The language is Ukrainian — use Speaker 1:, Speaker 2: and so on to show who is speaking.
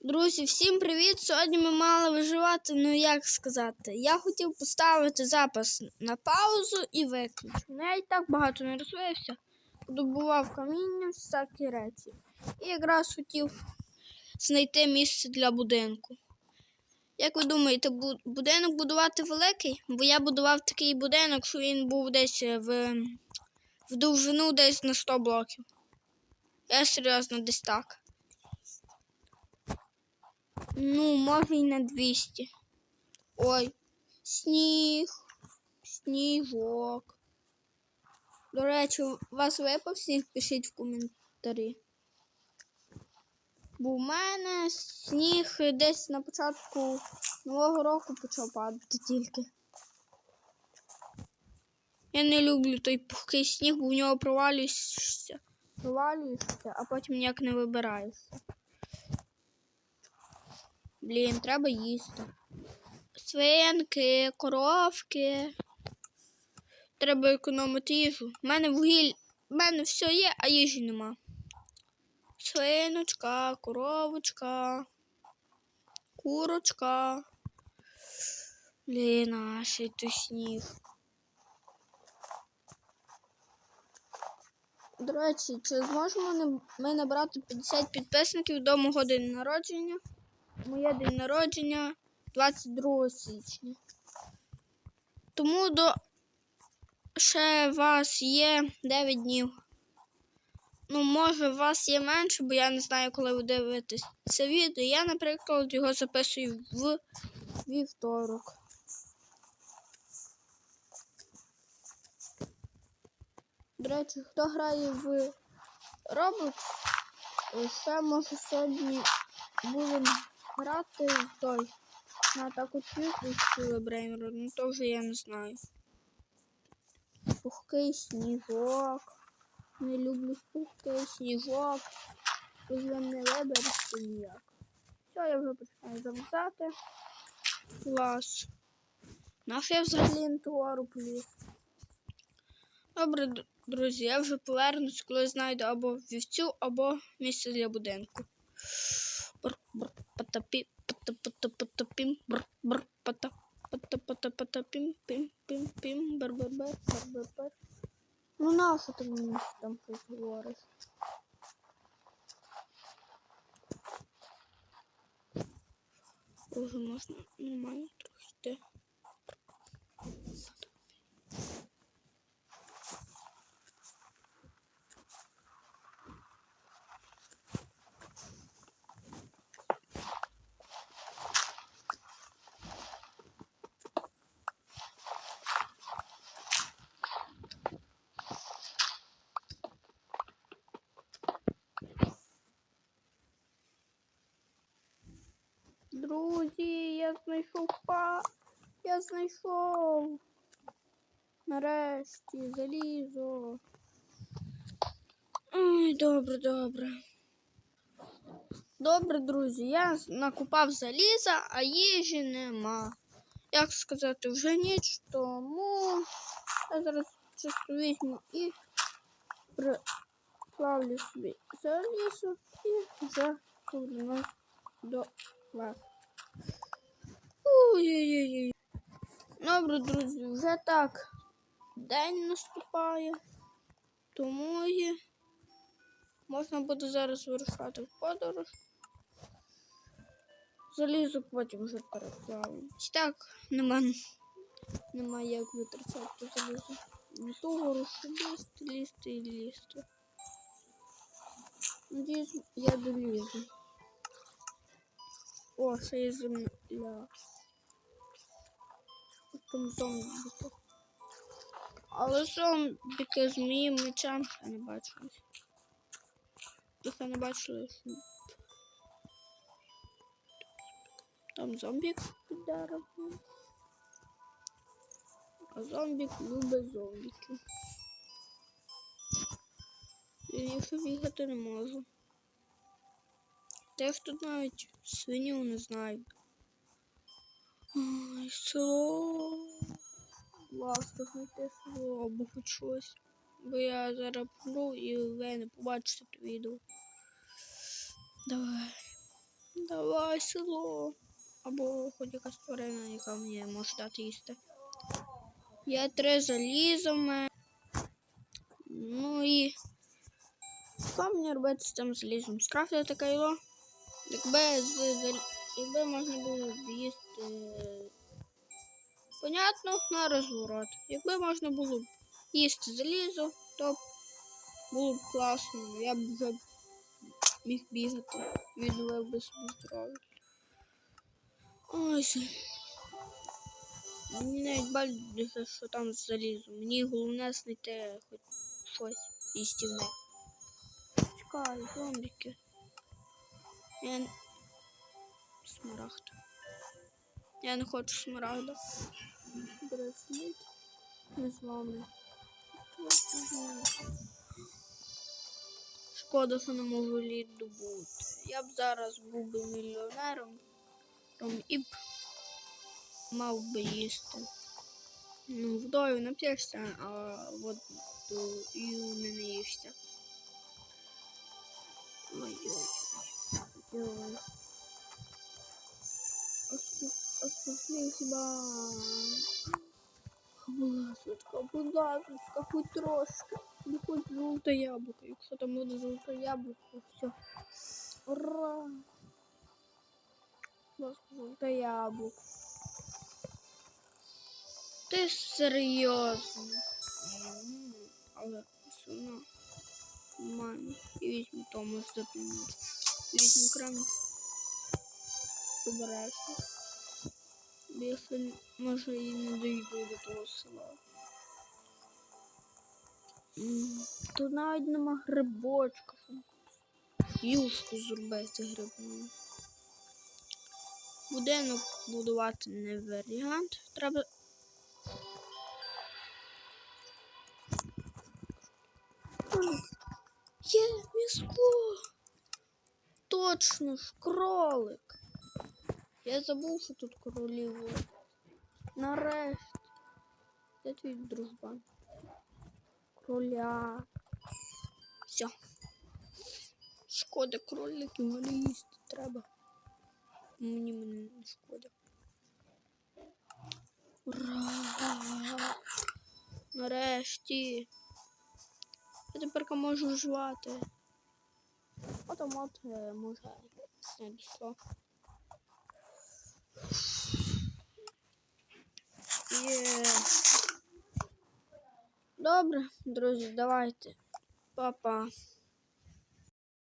Speaker 1: Друзі, всім привіт! Сьогодні ми мали виживати, ну як сказати. Я хотів поставити запис на паузу і виключити. Ну я і так багато не розвився. Добував каміння, всякі речі. І якраз хотів знайти місце для будинку. Як ви думаєте, будинок будувати великий? Бо я будував такий будинок, що він був десь в, в довжину десь на 100 блоків. Я серйозно десь так. Ну, може і на 200. Ой, сніг, сніжок. До речі, вас випав сніг, пишіть в коментарі. Бо в мене сніг десь на початку нового року почав падати тільки. Я не люблю той пухкий сніг, бо в нього провалюєшся, провалюєшся, а потім ніяк не вибираєшся. Блін, треба їсти. Свинки, коровки. Треба економити їжу. У мене вугіль, в мене все є, а їжі нема. Свиночка, коровочка, курочка. Блін, а ще той сніг. До речі, чи зможемо ми набрати 50 підписників до мого день народження? Моє день народження 22 січня. Тому до ще вас є 9 днів. Ну, може, у вас є менше, бо я не знаю, коли ви дивитесь це відео. Я, наприклад, його записую в вівторок. До речі, хто грає в Roblox, е, ще може сьогодні будемо грати той на атаку тюрку Бреймеру, ну то вже я не знаю. Пухкий сніжок. Не люблю пухкий сніжок. Не виберешся ніяк. Все, я вже починаю завзати. Клас. Наш я взагалі ту гору. Добре, друзі, я вже повернусь, коли знайду або вівцю, або місце для будинку. Пата-пата, пата-пім, бр, бр, потоп, потоп, пата-пім, пім, пім, пім, бр, бр, бр, бр, бр. Ну нащо ти мені там щось? Уже можна нормально трохи йти. Друзі, я знайшов па. Я знайшов. Нарешті залізо. Добре, добре. Добре, друзі, я накупав заліза, а їжі нема. Як сказати, вже ніч, тому я зараз чисто візьму і приплавлю собі залізо і вже повернусь до Ой-ой-ой. Добре, друзі, вже так день наступає, тому є. Можна буде зараз вирушати в подорож. Залізу потім вже переплавлю. Так, нема, нема як витрачати залізо. На ту гору лізти, лізти і лізти. Надіюсь, я долізу. О, ще є земля. Там зомбіки. Але зомбіки з моїм мечем ще не бачили. Їх я не бачила. Там зомбік під. А зомбік любить зомбіків. І якщо бігати не можу. Та я тут навіть свиню не знаю. Ой, село. Ласка, знайти село або хоч щось. Бо я зараз помру і ви не побачите це відео. Давай. Давай село. Або хоч якась тварина, яка мені може дати їсти. Є три заліза в мене. Ну і що мені робити з цим залізом? Скрафтити кайло. Якби, з, якби можна було б їсти. Понятно, на розворот. Якби можна було їсти залізо, то було б класно. Я б вже міг бігати. Відновив би собі здоров'я. Ось. Мені навіть байдуже, що там з залізом. Мені головне знайти хоч щось їстівне. Чекай, зомбіки. Я... Смарагд. Я не хочу смарагда. Браслет. Не з вами. Шкода, що не можу лід добути. Я б зараз був би мільйонером Ром, і б мав би їсти. Ну, водою нап'єшся, а водою не наїшся. Ой-ой-ой. Оскушли хіба. Будь ласочка, будь ласочка, хоч трошки. Ну, хоч золоте яблуко. Якщо там буде золоте яблуко, все. Ура! Золоте яблуко. Ти серйозно? М, Але все одно. Нормально. І візьму тому запомнити. Візьму крем. Обережно. Бо я сьогодні, може і не дойду до того села. Тут навіть нема грибочка. Юшку зробити грибну. Будинок будувати не варіант. Треба. Є міско. Точно ж кролик. Я забув, що тут королі. Нарешті. Де твій дружбан? Кроляк. Все. Шкода кроликів, але їсти треба. Мені мене не шкода. Ура! Нарешті. Я тепер можу жувати. Потім от е, може не Добре, друзі, давайте. Па-па.